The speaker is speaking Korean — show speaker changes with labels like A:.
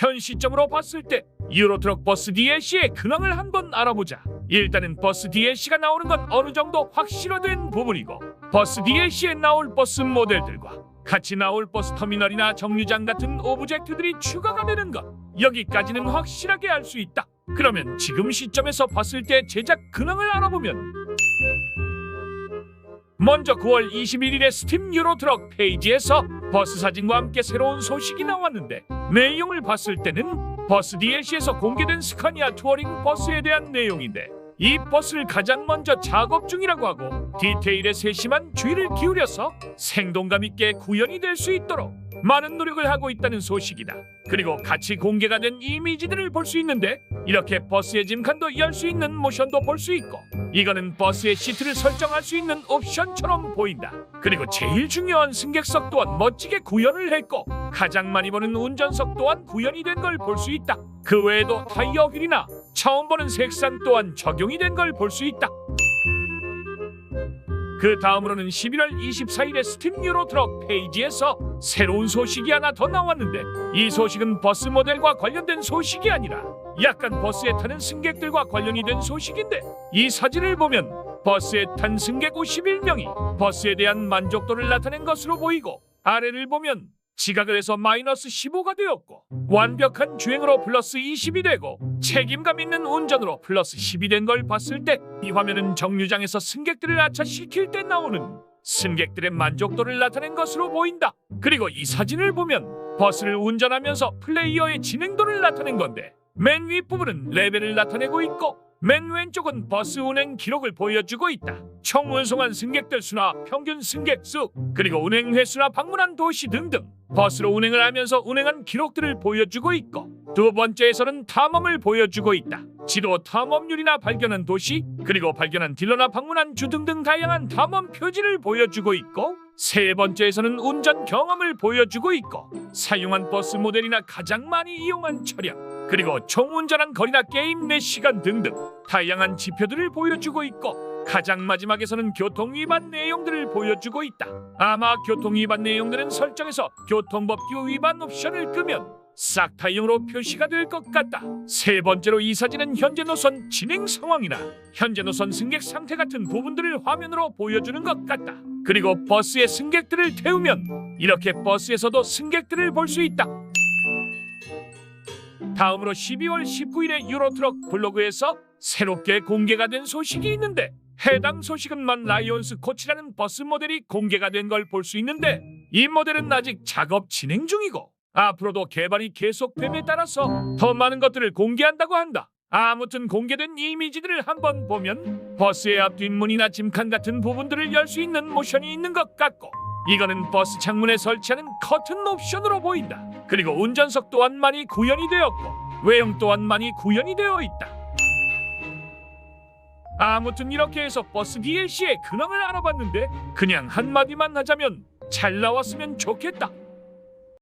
A: 현 시점으로 봤을 때 유로트럭 버스 DLC의 근황을 한번 알아보자. 일단은 버스 DLC가 나오는 건 어느 정도 확실화된 부분이고 버스 DLC에 나올 버스 모델들과 같이 나올 버스 터미널이나 정류장 같은 오브젝트들이 추가가 되는 것 여기까지는 확실하게 알 수 있다. 그러면 지금 시점에서 봤을 때 제작 근황을 알아보면 먼저 9월 21일에 스팀 유로 트럭 페이지에서 버스 사진과 함께 새로운 소식이 나왔는데 내용을 봤을 때는 버스 DLC에서 공개된 스카니아 투어링 버스에 대한 내용인데 이 버스를 가장 먼저 작업 중이라고 하고 디테일에 세심한 주의를 기울여서 생동감 있게 구현이 될 수 있도록 많은 노력을 하고 있다는 소식이다. 그리고 같이 공개가 된 이미지들을 볼 수 있는데 이렇게 버스의 짐칸도 열 수 있는 모션도 볼 수 있고 이거는 버스의 시트를 설정할 수 있는 옵션처럼 보인다. 그리고 제일 중요한 승객석 또한 멋지게 구현을 했고 가장 많이 보는 운전석 또한 구현이 된 걸 볼 수 있다. 그 외에도 타이어 휠이나 처음 보는 색상 또한 적용이 된 걸 볼 수 있다. 그 다음으로는 11월 24일에 스팀 유로 트럭 페이지에서 새로운 소식이 하나 더 나왔는데 이 소식은 버스 모델과 관련된 소식이 아니라 약간 버스에 타는 승객들과 관련이 된 소식인데 이 사진을 보면 버스에 탄 승객 51명이 버스에 대한 만족도를 나타낸 것으로 보이고 아래를 보면 지각을 해서 마이너스 15가 되었고 완벽한 주행으로 플러스 20이 되고 책임감 있는 운전으로 플러스 10이 된 걸 봤을 때 이 화면은 정류장에서 승객들을 아차시킬 때 나오는 승객들의 만족도를 나타낸 것으로 보인다. 그리고 이 사진을 보면 버스를 운전하면서 플레이어의 진행도를 나타낸 건데 맨 윗부분은 레벨을 나타내고 있고 맨 왼쪽은 버스 운행 기록을 보여주고 있다. 총 운송한 승객들 수나 평균 승객 수 그리고 운행 횟수나 방문한 도시 등등 버스로 운행을 하면서 운행한 기록들을 보여주고 있고 두 번째에서는 탐험을 보여주고 있다. 지도 탐험률이나 발견한 도시 그리고 발견한 딜러나 방문한 주 등등 다양한 탐험 표지를 보여주고 있고 세 번째에서는 운전 경험을 보여주고 있고 사용한 버스 모델이나 가장 많이 이용한 차량 그리고 총 운전한 거리나 게임 내 시간 등등 다양한 지표들을 보여주고 있고 가장 마지막에서는 교통 위반 내용들을 보여주고 있다. 아마 교통 위반 내용들은 설정에서 교통법규 위반 옵션을 끄면 싹 다용으로 표시가 될 것 같다. 세 번째로 이 사진은 현재 노선 진행 상황이나 현재 노선 승객 상태 같은 부분들을 화면으로 보여주는 것 같다. 그리고 버스에 승객들을 태우면 이렇게 버스에서도 승객들을 볼 수 있다. 다음으로 12월 19일에 유로트럭 블로그에서 새롭게 공개가 된 소식이 있는데 해당 소식은만 라이온스 코치라는 버스 모델이 공개가 된 걸 볼 수 있는데 이 모델은 아직 작업 진행 중이고 앞으로도 개발이 계속됨에 따라서 더 많은 것들을 공개한다고 한다. 아무튼 공개된 이미지들을 한번 보면 버스의 앞 뒷문이나 짐칸 같은 부분들을 열 수 있는 모션이 있는 것 같고 이거는 버스 창문에 설치하는 커튼 옵션으로 보인다. 그리고 운전석 또한 많이 구현이 되었고 외형 또한 많이 구현이 되어 있다. 아무튼 이렇게 해서 버스 DLC의 근황을 알아봤는데 그냥 한마디만 하자면 잘 나왔으면 좋겠다.